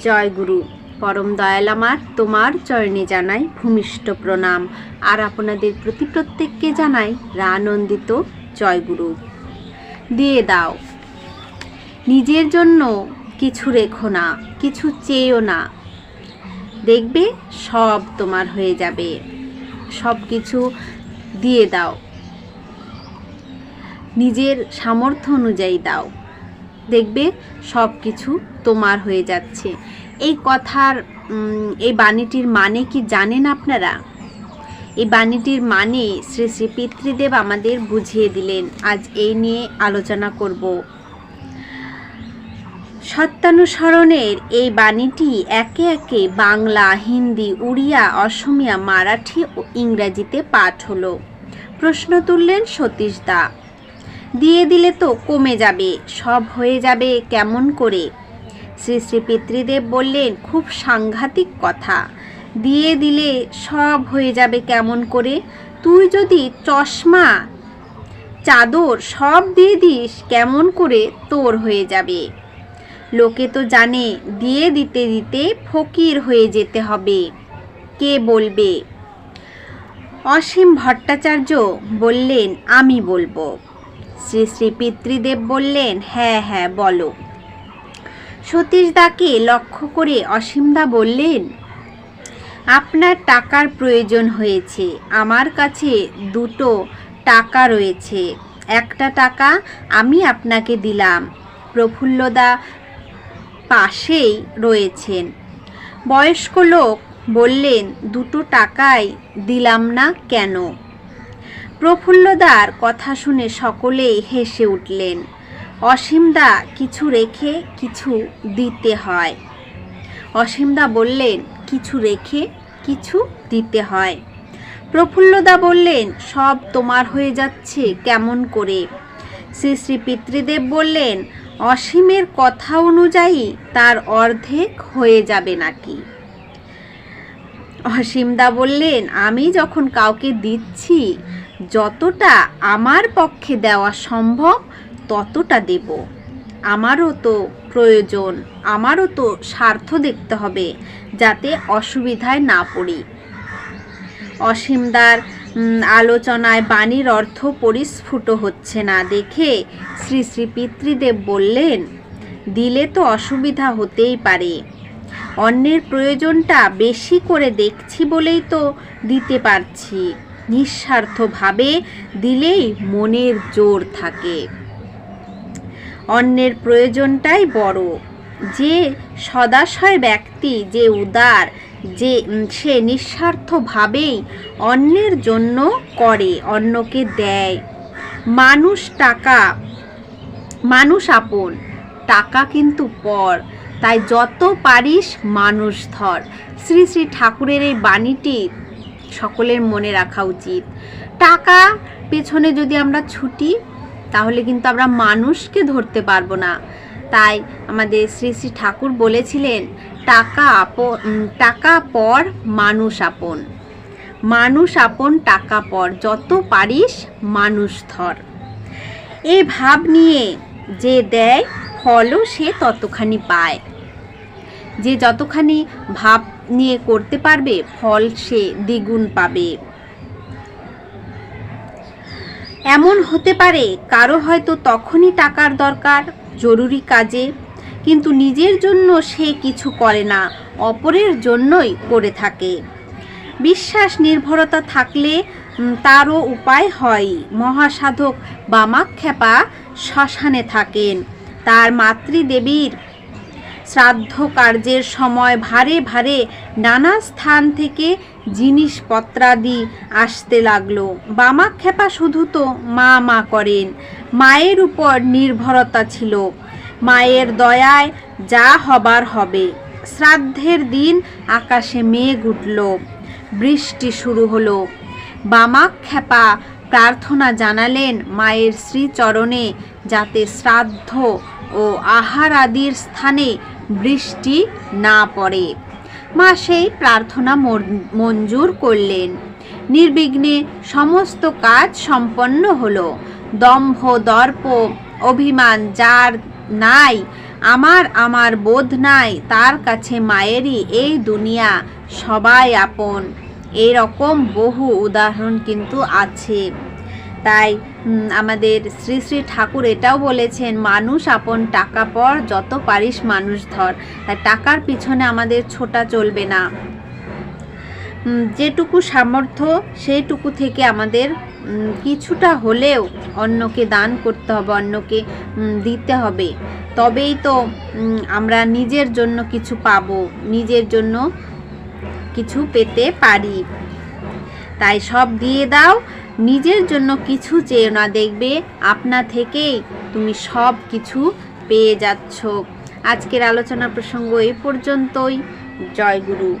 জয় গুরু। পরম দয়াল আমার, তোমার চরণে জানাই ভূমিষ্ঠ প্রণাম। আর আপনাদের প্রতি প্রত্যেককে জানাই রানন্দিত জয় গুরু। দিয়ে দাও। নিজের জন্য কিছু রেখো না, কিছু চেয়েও না। দেখবে সব তোমার হয়ে যাবে। সব কিছু দিয়ে দাও। নিজের সামর্থ্য অনুযায়ী দাও। দেখবে সব কিছু তোমার হয়ে যাচ্ছে। এই কথার এই বাণীটির মানে কি জানেন আপনারা? এই বাণীটির মানে শ্রী শ্রী পিতৃদেব আমাদের বুঝিয়ে দিলেন। আজ এই নিয়ে আলোচনা করব। সত্যানুসরণের এই বাণীটি একে একে বাংলা, হিন্দি, উড়িয়া, অসমিয়া, মারাঠি ও ইংরাজিতে পাঠ হলো। প্রশ্ন তুললেন সতীশ দা। দিয়ে দিলে তো কমে যাবে, সব হয়ে যাবে কেমন করে? শ্রী শ্রী পিতৃদেব বললেন, খুব সাংঘাতিক কথা। দিয়ে দিলে সব হয়ে যাবে কেমন করে? তুই যদি চশমা, চাদর সব দিয়ে দিস, কেমন করে তোর হয়ে যাবে? লোকে তো জানে, দিয়ে দিতে দিতে ফকির হয়ে যেতে হবে। কে বলবে? অসীম ভট্টাচার্য বললেন, আমি বলব। শ্রী শ্রী পিতৃদেব বললেন হ্যাঁ হ্যাঁ বলো। সতীশদাকে লক্ষ্য করে অসীমদা বললেন, আপনার টাকার প্রয়োজন হয়েছে। আমার কাছে দুটো টাকা রয়েছে। একটা টাকা আমি আপনাকে দিলাম। প্রফুল্লদা পাশেই রয়েছেন। বয়স্ক লোক বললেন, দুটো টাকাই দিলাম না কেন? প্রফুল্লদার কথা শুনে সকলেই হেসে উঠলেন। অসীমদা কিছু রেখে কিছু দিতে হয়। অসীমদা বললেন, কিছু রেখে কিছু দিতে হয়। প্রফুল্লদা বললেন, সব তোমার হয়ে যাচ্ছে কেমন করে? শ্রী শ্রী পিতৃদেব বললেন, অসীমের কথা অনুযায়ী তার অর্ধেক হয়ে যাবে নাকি? অসীমদা বললেন, আমি যখন কাউকে দিচ্ছি, যতটা আমার পক্ষে দেওয়া সম্ভব ততটা দেব। আমারও তো প্রয়োজন, আমারও তো স্বার্থ দেখতে হবে যাতে অসুবিধায় না পড়ি। অসীমদার আলোচনায় বাণীর অর্থ পরিস্ফুট হচ্ছে না দেখে শ্রী শ্রী পিতৃদেব বললেন, দিলে তো অসুবিধা হতেই পারে। অন্যের প্রয়োজনটা বেশি করে দেখছি বলেই তো দিতে পারছি। নিঃস্বার্থভাবে দিলেই মনের জোর থাকে। অন্যের প্রয়োজনটাই বড়। যে সদাশয় ব্যক্তি, যে উদার, যে সে নিঃস্বার্থভাবেই অন্যের জন্য করে, অন্যকে দেয়। মানুষ টাকা, মানুষ আপন, টাকা কিন্তু পর। তাই যত পারিস মানুষ ধর। শ্রী শ্রী ঠাকুরের এই বাণীটি সকলের মনে রাখা উচিত। টাকা পেছনে যদি আমরা ছুটি তাহলে কিন্তু আমরা মানুষকে ধরতে পারব না। তাই আমাদের শ্রী শ্রী ঠাকুর বলেছিলেন, টাকা আপন টাকা পর মানুষ আপন। মানুষ আপন, টাকা পর। যত পারিস, মানুষ ধর। এই ভাব নিয়ে যে দেয় ফলও সে ততখানি পায়। যে যতখানি ভাব নিয়ে করতে পারবে, ফল সে দ্বিগুণ পাবে। এমন হতে পারে কারও হয়তো তখনই টাকার দরকার, জরুরি কাজে, কিন্তু নিজের জন্য সে কিছু করে না, অপরের জন্যই করে থাকে। বিশ্বাস নির্ভরতা থাকলে তারও উপায় হয়। মহাসাধক বামাক্ষেপা শ্মশানে থাকেন। তার মাতৃদেবীর শ্রাদ্ধ কার্যের সময় ভারে ভারে নানা স্থান থেকে জিনিসপত্রাদি আসতে লাগল। বামাক্ষেপা শুধু তো মা মা করেন। মায়ের উপর নির্ভরতা ছিল। মায়ের দয়ায় যা হবার হবে। শ্রাদ্ধের দিন আকাশে মেঘ উঠল। বৃষ্টি শুরু হলো। বামাক্ষেপা প্রার্থনা জানালেন মায়ের শ্রীচরণে যাতে শ্রাদ্ধ ও আহার আদির স্থানে বৃষ্টি না পড়ে। মা সেই প্রার্থনা মঞ্জুর করলেন। নির্বিঘ্নে সমস্ত কাজ সম্পন্ন হলো। দম্ভ, দর্প, অভিমান যার নাই, আমার আমার বোধ নাই, তার কাছে মায়েরই এই দুনিয়া, সবাই আপন। এরকম বহু উদাহরণ কিন্তু আছে। তাই আমাদের শ্রী শ্রী ঠাকুর এটাও বলেছেন, মানুষ আপন টাকা পর যত পারিস মানুষ ধর তাই টাকার পিছনে আমাদের ছোটা চলবে না। যেটুকু সামর্থ্য, সেইটুকু থেকে আমাদের কিছুটা হলেও অন্যকে দান করতে হবে, অন্যকে দিতে হবে। তবেই তো আমরা নিজের জন্য কিছু পাবো, নিজের জন্য কিছু পেতে পারি। তাই সব দিয়ে দাও নিজের জন্য কিছু চেয়েও না দেখবে। আপনা থেকেই তুমি সব কিছু পেয়ে যাচ্ছ। আজকের আলোচনা প্রসঙ্গ এই পর্যন্তই। জয় গুরু।